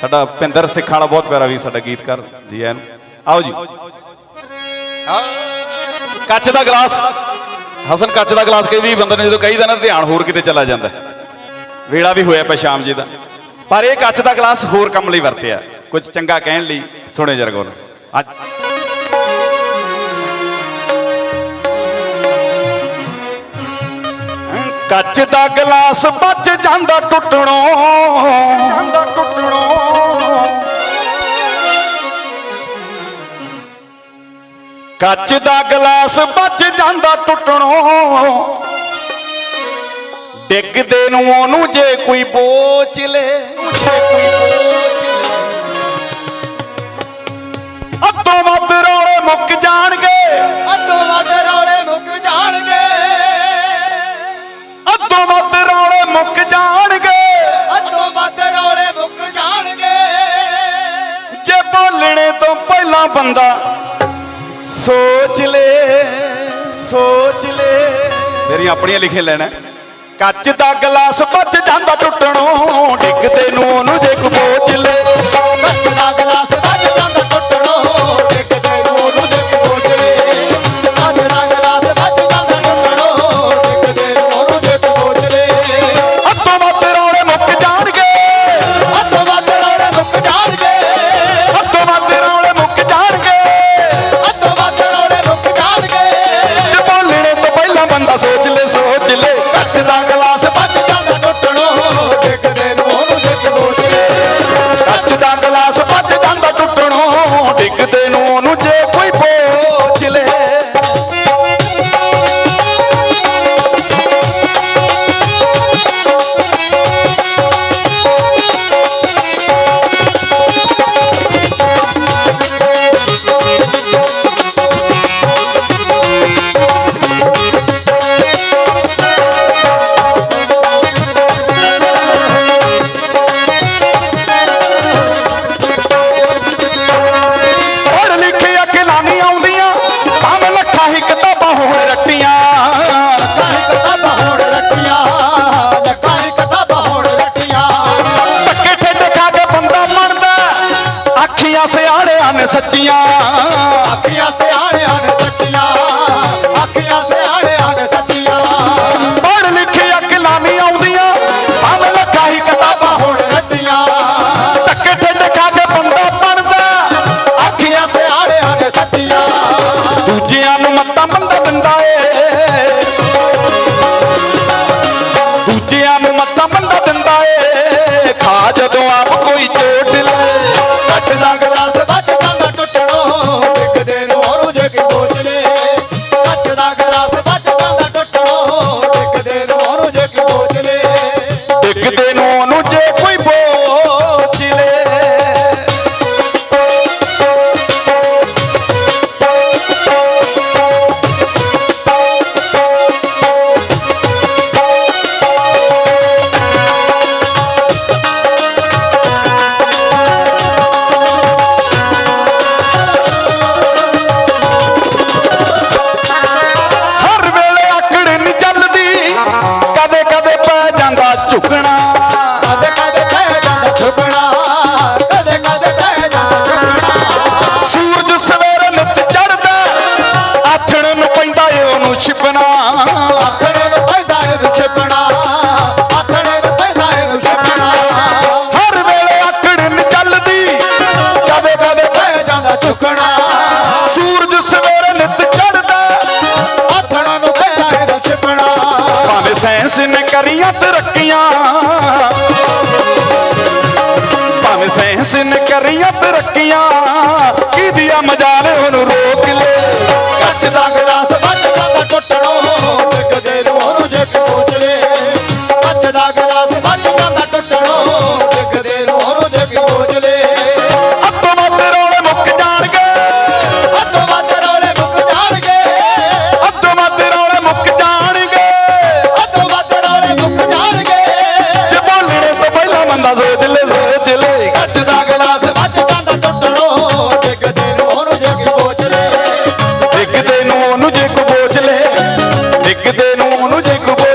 ਸਾਡਾ ਪਿੰਦਰ ਸਿੱਖਾਂ ਵਾਲਾ ਬਹੁਤ ਪਿਆਰਾ ਵੀ ਸਾਡਾ ਗੀਤਕਾਰ ਜੀ ਐਨ ਆਓ ਜੀ। ਕੱਚ ਦਾ ਗਲਾਸ। ਹਸਨ, ਕੱਚ ਦਾ ਗਲਾਸ ਕਈ ਵੀ ਬੰਦੇ ਨੇ ਜਦੋਂ ਕਹੀਦਾ ਨਾ, ਧਿਆਨ ਹੋਰ ਕਿਤੇ ਚਲਾ ਜਾਂਦਾ। ਹੈ। ਵੀ ਹੋਇਆ ਪਿਆ ਸ਼ਾਮ ਜੀ ਦਾ। ਪਰ ਇਹ ਕੱਚ ਦਾ ਗਲਾਸ ਹੋਰ ਕੰਮ ਲਈ ਵਰਤਿਆ। ਕੁਝ ਚੰਗਾ ਕਹਿਣ ਲਈ ਸੁਣੇ ਜਰਾ ਗੌਰ। ਅੱਜ ਕੱਚ ਦਾ ਗਲਾਸ ਬਚ ਜਾਂਦਾ ਟੁੱਟਣੋਂ। ਕੱਚ ਦਾ ਗਲਾਸ ਬਚ ਜਾਂਦਾ ਟੁੱਟਣੋਂ। ਡਿੱਗਦੇ ਨੂੰ ਉਹਨੂੰ ਜੇ ਕੋਈ ਬੋਚ ਲੇ ਕੋਈ ਸੋਚ ਲੈ ਸੋਚ ਲੈ। ਮੇਰੀਆਂ ਆਪਣੀਆਂ ਲਿਖੇ ਲੈਣਾ ਕੱਚ ਦਾ ਗਲਾਸ ਬਚ ਜਾਂਦਾ ਟੁੱਟਣੋਂ, ਡਿੱਗਦੇ ਨੂੰ ਉਹਨੂੰ ਜੇ ਕੋ ਬੋਚ ਲੈ। ਅੱਖੀਆਂ ਸਿਆਣਿਆਂ ਨੇ ਸੱਚੀਆਂ। ਅੱਖੀਆਂ ਸਿਆਣਿਆਂ ਨੇ ਸੱਚੀਆਂ। ਅੱਖੀਆਂ ਸਿਆਣਿਆਂ ਨੇ ਸੱਚੀਆਂ। ਪੜ੍ਹ ਲਿਖਿਆ ਅਕਲਾਂ ਨਹੀਂ ਆਉਂਦੀਆਂ ਭਾਵੇਂ ਲੱਖਾਂ ਹੀ ਕਿਤਾਬਾਂ ਹੁਣ ਰੱਟੀਆਂ ਧੱਕੇ ਠੇਡੇ ਖਾ ਕੇ ਬੰਦਾ ਮੰਨਦਾ ਅੱਖੀਆਂ ਸਿਆਣਿਆਂ ਨੇ ਸੱਚੀਆਂ। ਦੂਜਿਆਂ ਨੂੰ ਮੱਤਾਂ ਬੰਦਾ ਦਿੰਦਾ ਏ। ਕਰੀਆਂ ਤਰੱਕੀਆਂ ਕਿਹਦੀਆਂ ਮਜਾਲ ਉਹਨੂੰ ਰੋਕ ਲੈ দেখব।